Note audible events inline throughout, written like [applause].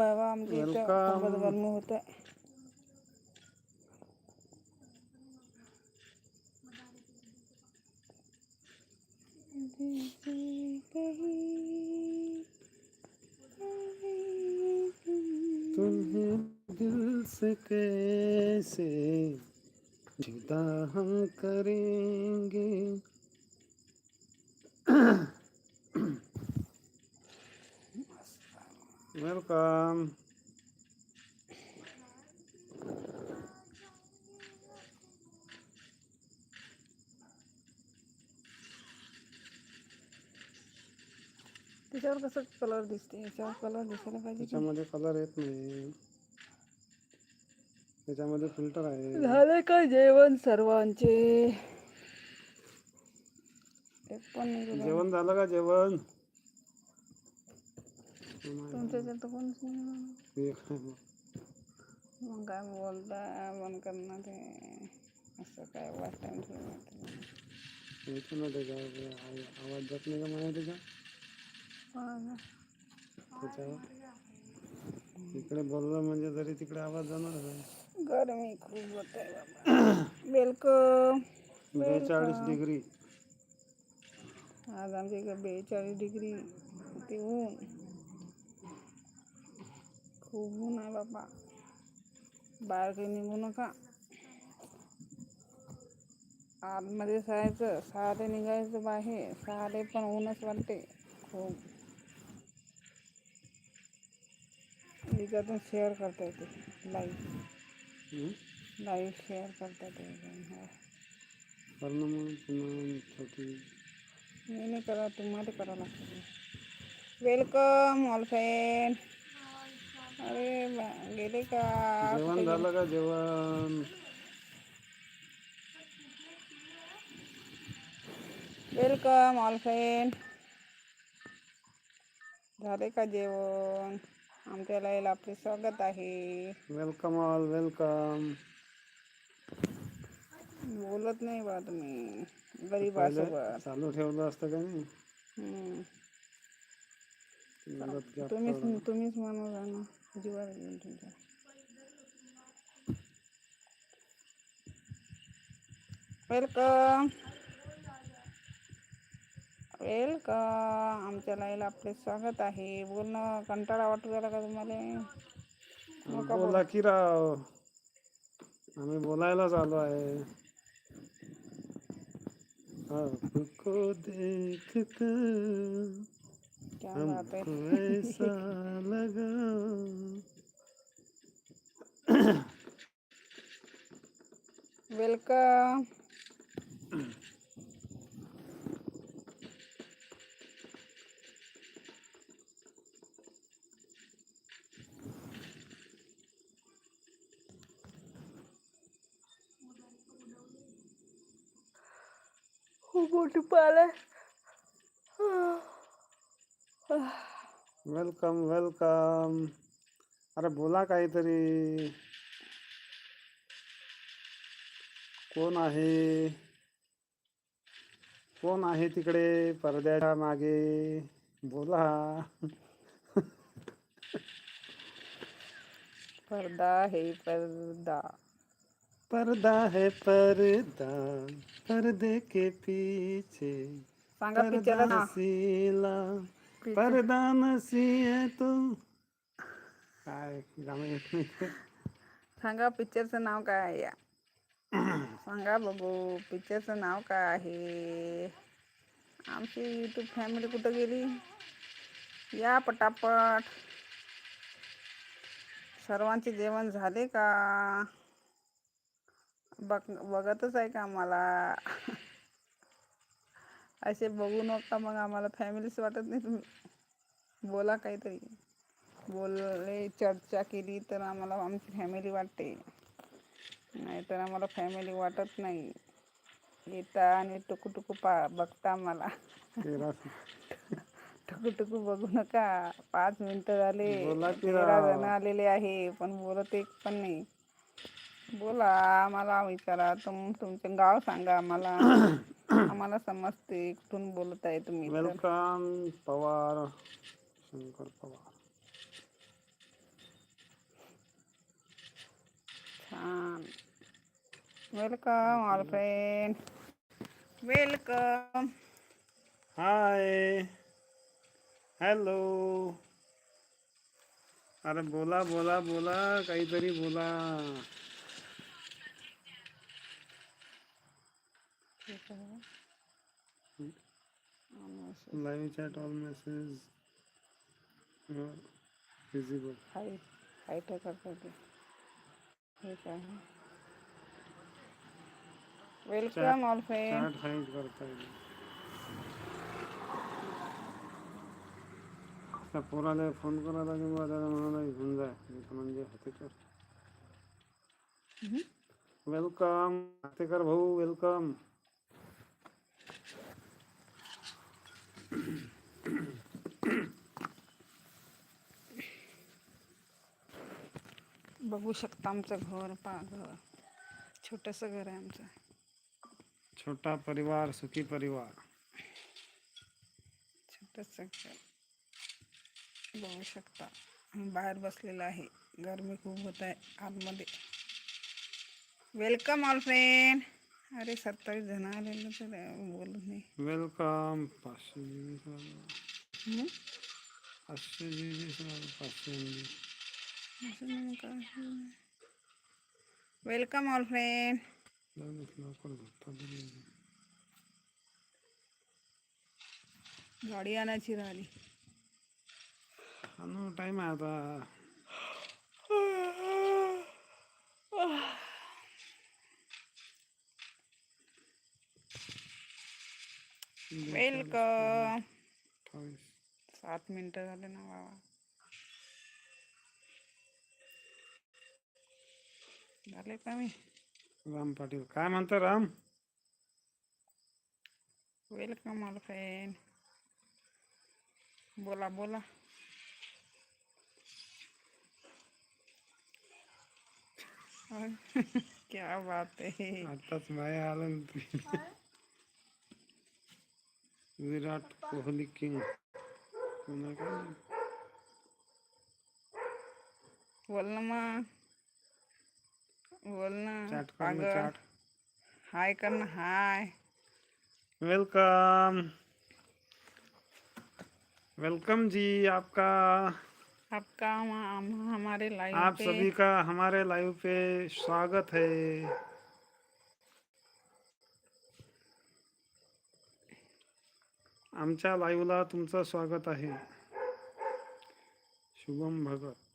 बाबा तुम्हें दिल से कैसे जुदा हम करेंगे? [clears throat] वेलकम त्याच्यावर कसं कलर दिसते? याच्यावर कलर दिसायला पाहिजे त्याच्यामध्ये कलर येत नाही. त्याच्यामध्ये फिल्टर आहे. झाले का जेवण सर्वांचे? एक पण नाही. जेवण झालं का जेवण? मग? काय [laughs] बोलता करणार ते असं काय वाटतं येतो ना आवाज़ जात नाही का मला त्याच्या इकडे बोललं म्हणजे तरी तिकडे आवाज़ जाणारच आहे गरमी खूप होत आहे बाबा। [coughs] वेलकम बेचाळीस डिग्री। आज आमच्या इकडे बेचाळीस डिग्री ते ऊन। ऊन आहे बाबा बाहेर काही निघू नका आतमध्ये जायचं सहाले निघायचं बाहेर सहाले पण ऊनच वाटते खूप याच्यातून शेअर करता येते लाईव्ह? लाईव्ह शेअर करता येते हो. मग पुन्हा छोटी नाही करा तुम्हाला करावं लागतं वेलकम ऑल फ्रेंड अरे गेले का जेवण झालं का जेवण वेलकम ऑल फ्रेंड झाले का जेवण आमच्या लाईला आपले स्वागत आहे। वेलकम ऑल वेलकम बोलत नाही बा तुम्ही गरीब पहिले सोबत चालू ठेवलं असतं का नाही? तुम्हीच. तुम्हीच म्हणून ना जीवावर येऊन तुमच्या वेलकम. वेलकम. आमच्या लाईला आपले स्वागत आहे. बोलणं कंटाळा वाटू राहिला का तुम्हाला? बोला. की राव. आम्ही बोलायलाच आलो आहे. आपको देख कर क्या बात आहे ऐसा [laughs] लगा। वेलकम। पाल आहे [sighs] वेलकम वेलकम अरे बोला काहीतरी. कोण आहे? कोण आहे तिकडे? पडद्याच्या मागे. बोला. [laughs] पर्दा है पर्दा पर्दा है पर्दा पर्दे के पीछे. सांगा पिक्चरला. तो काय. सांगा पिक्चरचं नाव काय आहे या? सांगा बघू पिक्चरचं नाव काय आहे? आमची यूट्यूब फॅमिली कुठं गेली? या पटापट. सर्वांचे जेवण झाले का? बघ बघतच आहे का आम्हाला? असे बघू नका मग आम्हाला फॅमिलीच वाटत नाही तुम्ही. बोला काहीतरी. बोलले चर्चा केली तर आम्हाला आमची फॅमिली वाटते. नाहीतर आम्हाला फॅमिली वाटत नाही. येता आणि टुकू टुकू पा बघता मला तेरा टुकू टुकू बघू नका. पाच मिनिटं झाले. तेरा. जण आलेले आहे पण बोलत एक पण नाही. बोला आम्हाला विचारा. तुम तुमचं गाव सांगा आम्हाला. आम्हाला समजते इकडून बोलत आहे तुम्ही वेलकम पवार शंकर पवार. छान. Welcome all friend. Welcome. Hi. Hello. अरे बोला बोला बोला काहीतरी बोला. Live chat all message visible hi hi काय करता ते हे काय welcome all friend chat hide करता त्या पोराला फ़ोन करायला किंवा त्याला म्हणाला घेऊन इथं म्हणजे हातेकर वेलकम हातेकर भाऊ वेलकम बघू शकता आमचं घर पा घर छोटंसं घर आहे आमचं. छोटा परिवार सुखी परिवार. छोटंसं घर बघू शकता. आम्ही बाहेर बसलेलं आहे. गरमी खूप होत आहे आतमध्ये. वेलकम ऑल फ्रेंड अरे सत्तावीस जण आलेलं तर बोलत नाही. वेलकम पाचशे? पाचशे पाचशे? Welcome all friend. गाडी आणायची राहिली टाइम आहे आता वेलकम सात मिनटं झाले ना बाबा. झाले का राम पाटील काय म्हणतो राम वेलकम ऑल फ्रेंड बोला बोला क्या बात है आताच बाया आलं विराट कोहली किंग कोणा काय बोल ना मग बोल ना चॅट कर ना अगं, चॅट। हाय कर ना हाय। वेलकम। वेलकम जी आपका। आपका हम, हम- हमारे लाइव आप पे। सभी का हमारे लाइव पे स्वागत है। आमच्या लाईव्हला तुमचं स्वागत आहे। शुभम भगत।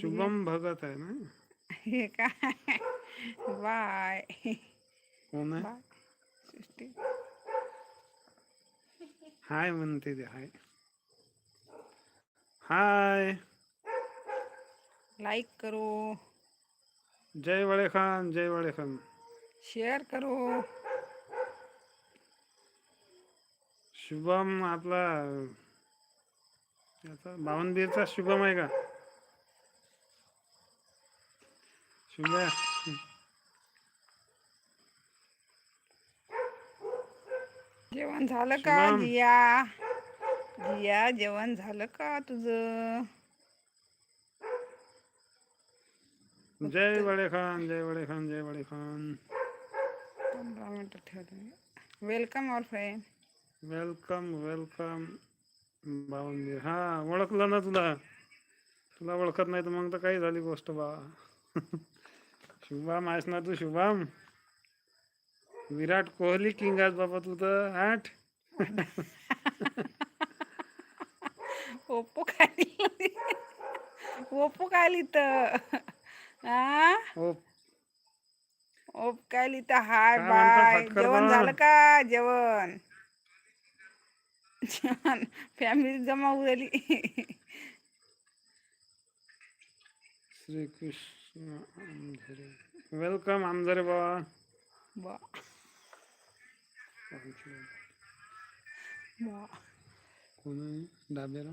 शुभम भगत आहे ना? हे काय? बाय. कोण आहे? बाय. सृष्टी. हाय म्हणते ते हाय. हाय. लाइक करो. जय वडे खान जय वडे खान शेअर करो. शुभम आपला याचा बावनबीरचा शुभम आहे का? जेवण झालं का शुभम. जिया? जिया जेवण झालं का तुझं? जय वडे खान जय वडे खान जय वडे खान पंधरा मिनटं ठेवले welcome all friend welcome welcome बावनबीर हा ओळखलं ना तुला? तुला ओळखत नाही तर मग तर काही झाली गोष्ट बा. [laughs] शुभम आहेस ना तू शुभम? विराट कोहली किंग आहेस बाबा तू तर आठ? ओप्पो काय लिहिलं? ओप्पो काय लिहितं हा ओप. काय लिहितं हाय काय म्हणतो बाय. फटकर जेवण बा? झालं का? जेवण. जेवण. फॅमिली जमा होऊ राहिली. वेलकम आमझरे बाबा बा बा कोण आहे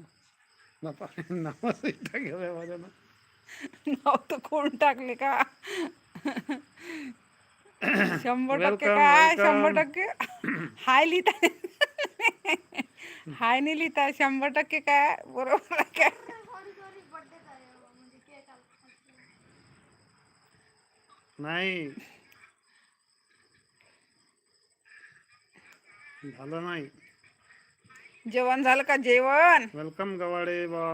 बापा नावाच इथं माझ्या नाव तर कोण टाकले का शंभर टक्के काय शंभर टक्के हाय लिहिता हाय नाही लिहिता शंभर टक्के काय बरोबर काय नाही। झालं नाही। जेवण झालं का? जेवण? वेलकम गवाडे बा।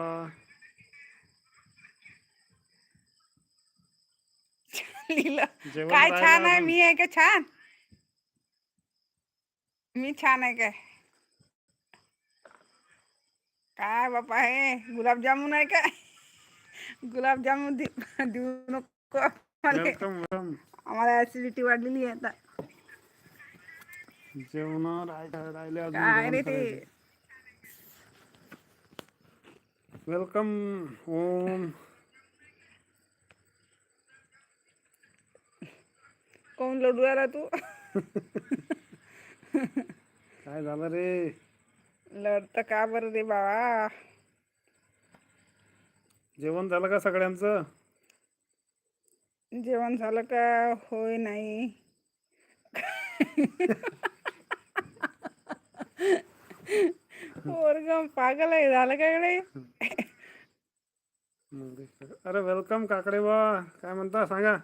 लिहिलं. काय छान आहे? अजून. मी आहे का छान? मी छान आहे काय? काय बापा हे? गुलाबजामुन आहे काय? गुलाबजामुन दे- देऊ नको. वेलकम वेलकम आम्हाला ऍसिडिटी वाढलेली आहे आता. जेवण राहिलं राहिले अजून काय रे जेवण ते? करायचं. वेलकम ओम. कोण लडू आला तू? काय झालं रे? लढत का बरं रे बाबा जेवण झालं का सगळ्यांचं? जेवण झालं का? होय नाही. पोरगं पागल आहे झालं काय अरे वेलकम काकडे बा काय म्हणता सांगा.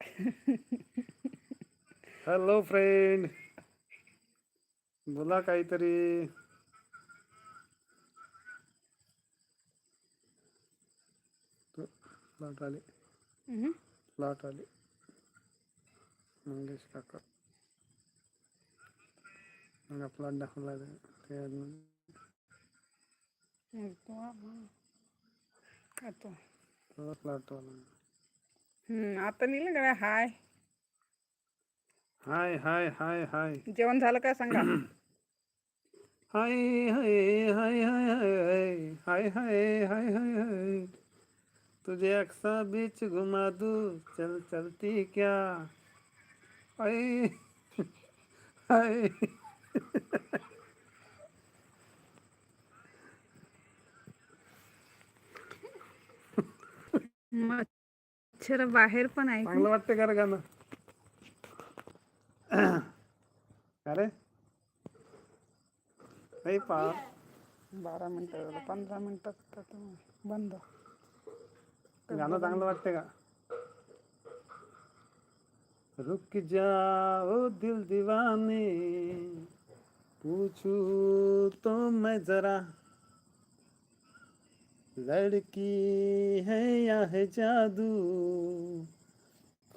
[laughs] हॅलो फ्रेंड बोला काहीतरी. तो हं. तो हम्म, आता का हाय हाय हाय हाय हाय जेवण झालं का सांगा हाय हाय हाय हाय हाय हाय हाय हाय हाय हाय तुझे अक्सा बीच घुमा दू चल चलती क्या? हाय हाय मच्छर बाहेर पण आहे चांगलं वाटतं का रे गाणं? का रे? नाही पा. बारा मिनिटं पंधरा तो बंद. गाणं चांगलं वाटतं का? रुक जाओ दिल दीवाने पूछू तो मैं जरा। लड़की है या है जादू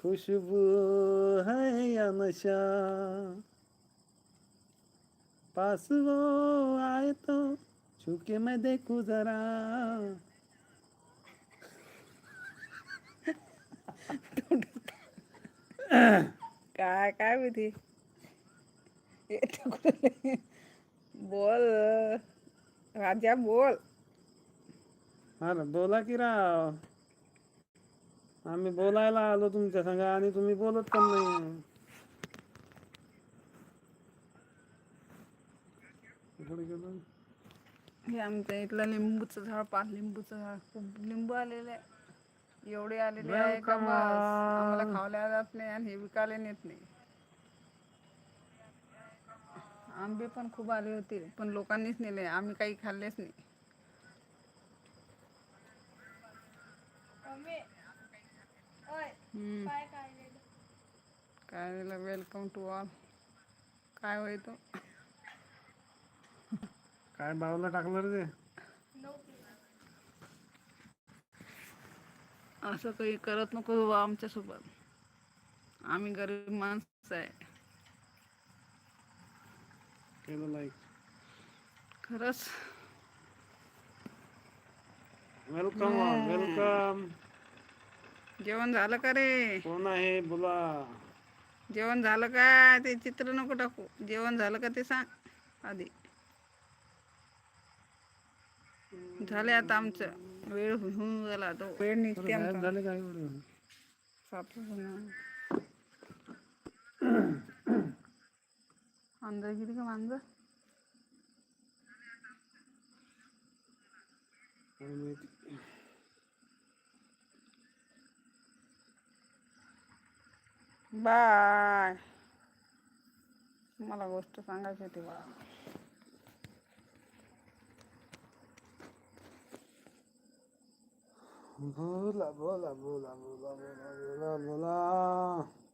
खुशबू है या नशा। पास वो आए तो छूके मैं देखूँ जरा। काय काय माहिती? बोल राजा बोल अरे बोला की राव आम्ही बोलायला आलो तुमच्या संग आणि तुम्ही बोलत पण नाही? हे आमच्या इथलं लिंबूचं झाड पाच लिंबूचं झाड खूप लिंबू आलेले आहे. एवढे आलेले आहे का बस आम्हाला. खावल्या जात नाही आणि हे विकायला नेत नाही. आंबे पण खूप आले होते पण लोकांनीच नेले आम्ही काही खाल्लेच नाही. हम्म. काय झालं वेलकम टू ऑल काय होय तो? काय बाजूला टाकलं रे ते? असं काही करत नको बाबा आमच्यासोबत. आम्ही गरीब माणसं आहे. खरंच. वेलकम वेलकम जेवण झालं का रे? कोण आहे? बोला. जेवण झालं का? ते चित्र नको टाकू. जेवण झालं का ते सांग आधी. झाले आता आमचं. वेळ होऊन गेला तो वेळ निघते गायब आमचा झाले काय एवढं? सापडलं अंदर गेली का मांजर काय माहिती. बाय मला गोष्ट सांगायची होती बा Bola, bola, bola, bola, bola, bola, bola.